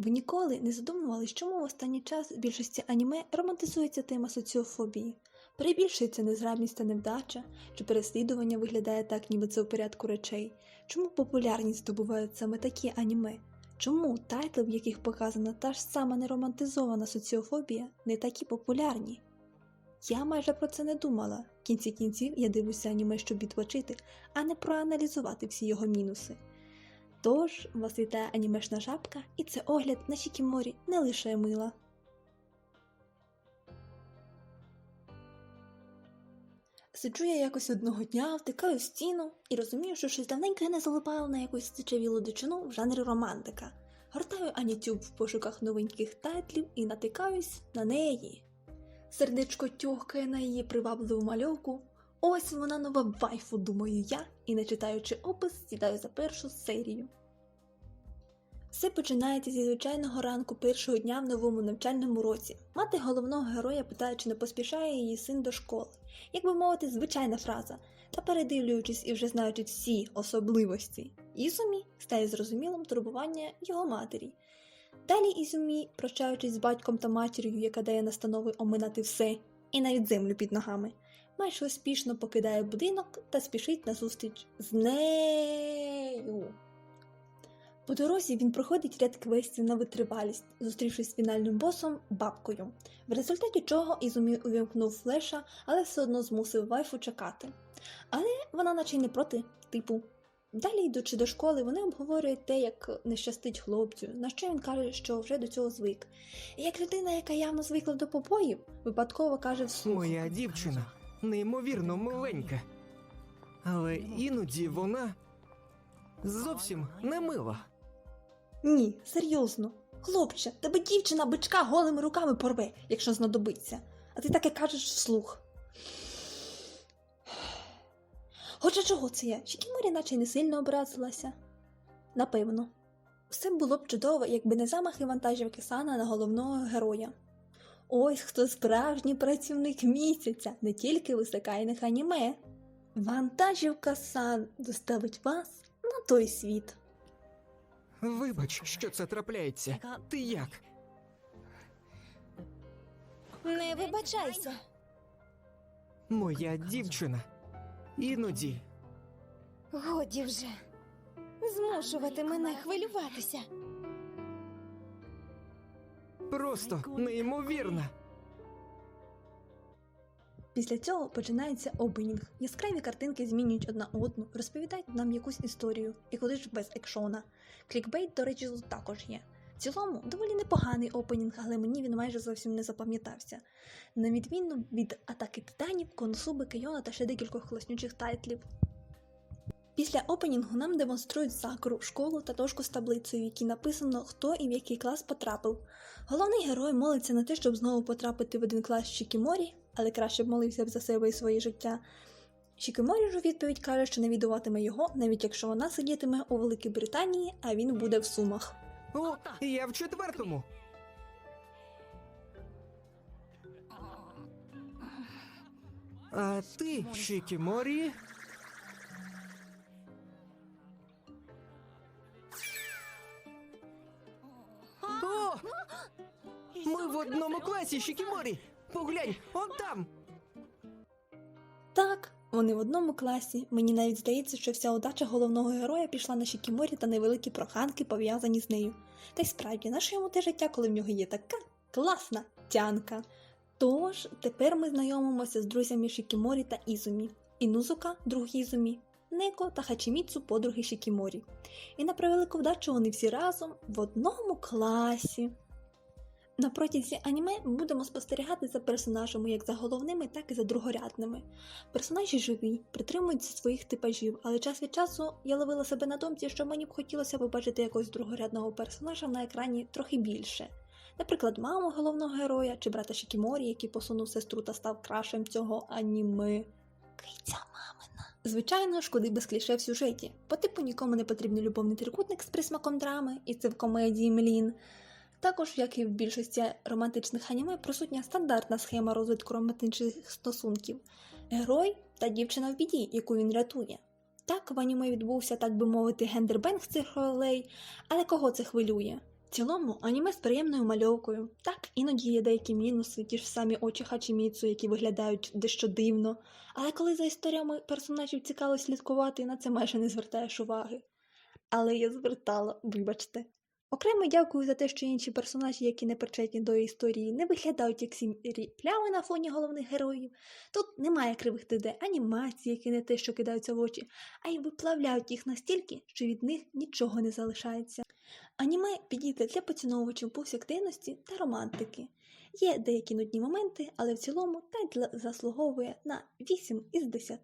Ви ніколи не задумувались, чому в останній час в більшості аніме романтизується тема соціофобії? Перебільшується незграбність та невдача, чи переслідування виглядає так, ніби це у порядку речей? Чому популярність здобувають саме такі аніме? Чому тайтли, в яких показана та ж сама неромантизована соціофобія, не такі популярні? Я майже про це не думала. В кінці кінців я дивлюся аніме, щоб відпочити, а не проаналізувати всі його мінуси. Тож, вас вітає анімешна жабка, і це огляд на Шікіморі не лише мила. Сиджу я якось одного дня, втикаю стіну і розумію, що щось давненько я не залипала на якусь сичавілу дичину в жанрі романтика. Гортаю Анітюб в пошуках новеньких тайтлів і натикаюсь на неї. Сердечко тьохкає на її привабливу мальовку. Ось вона нова вайфу, думаю я, і не читаючи опис, сідаю за першу серію. Все починається зі звичайного ранку першого дня в новому навчальному році. Мати головного героя питає, чи не поспішає її син до школи. Як би мовити, звичайна фраза. Та передивлюючись і вже знаючи всі особливості, Ізумі стає зрозумілим турбування його матері. Далі Ізумі, прощаючись з батьком та матір'ю, яка дає настанови оминати все, і навіть землю під ногами, майже успішно покидає будинок та спішить на зустріч з нею. По дорозі він проходить ряд квестів на витривалість, зустрівшись з фінальним босом бабкою, в результаті чого Ізумі увімкнув флеша, але все одно змусив вайфу чекати. Але вона наче й не проти, типу. Далі, йдучи до школи, вони обговорюють те, як не щастить хлопцю, на що він каже, що вже до цього звик. І як людина, яка явно звикла до побоїв, випадково каже вслух. Моя дівчина неймовірно миленька. Але іноді вона зовсім не мила. Ні, серйозно. Хлопче, тебе дівчина бичка голими руками порве, якщо знадобиться. А ти таке кажеш вслух. Хоча чого це я? Шікіморі наче не сильно образилася. Напевно. Все було б чудово, якби не замахи вантажівки Сана на головного героя. Ось хто справжній працівник місяця, не тільки в ісекайних аніме. Вантажівка Сан доставить вас на той світ. Вибач, що це трапляється. Ти як? Не вибачайся. Моя дівчина. Іноді Годі вже. Змушувати мене хвилюватися. Просто неймовірна. Після цього починається обенінг. Яскраві картинки змінюють одна одну, розповідають нам якусь історію, і куди ж без екшона. Клікбейт, до речі, тут також є. В цілому доволі непоганий опенінг, але мені він майже зовсім не запам'ятався. На відміну від атаки титанів, Консуби, Кейона та ще декількох класнючих тайтлів. Після опенінгу нам демонструють сакуру, школу та дошку з таблицею, в якій написано, хто і в який клас потрапив. Головний герой молиться на те, щоб знову потрапити в один клас Шікіморі, але краще б молився б за себе і своє життя. Шікіморі ж у відповідь каже, що не віддаватиме його, навіть якщо вона сидітиме у Великій Британії, а він буде в Сумах. О, я в четвертому. А ти, Шікіморі? Ми в одному класі, Шікіморі! Поглянь, он там! Так, вони в одному класі. Мені навіть здається, що вся удача головного героя пішла на Шікіморі та невеликі проханки, пов'язані з нею. Та й справді, наше йому те життя, коли в нього є така класна тянка. Тож, тепер ми знайомимося з друзями Шікіморі та Ізумі. Інузука, друг Ізумі, Неко та Хачіміцу, подруги Шікіморі. І на превелику вдачу вони всі разом в одному класі. На протязі аніме будемо спостерігати за персонажами як за головними, так і за другорядними. Персонажі живі, притримуються своїх типажів, але час від часу я ловила себе на думці, що мені б хотілося побачити якогось другорядного персонажа на екрані трохи більше. Наприклад, маму головного героя чи брата Шікіморі, який посунув сестру та став крашем цього аніме. Киця мамина. Звичайно ж, куди без кліше в сюжеті. По типу нікому не потрібний любовний трикутник з присмаком драми, і це в комедії Млін. Також, як і в більшості романтичних аніме, присутня стандартна схема розвитку романтичних стосунків: герой та дівчина в біді, яку він рятує. Так, в аніме відбувся, так би мовити, гендербенг цих ролей, але кого це хвилює? Цілому аніме з приємною мальовкою. Так, іноді є деякі мінуси, ті ж самі очі Хачіміцу, які виглядають дещо дивно. Але коли за історіями персонажів цікаво слідкувати, на це майже не звертаєш уваги. Але я звертала, вибачте. Окремо дякую за те, що інші персонажі, які не причетні до історії, не виглядають як сірі плями на фоні головних героїв. Тут немає кривих 2D анімацій, які не те, що кидаються в очі, а й виплавляють їх настільки, що від них нічого не залишається. Аніме підійде для поціновувачів повсякденності та романтики. Є деякі нудні моменти, але в цілому тайтл заслуговує на 8 із 10.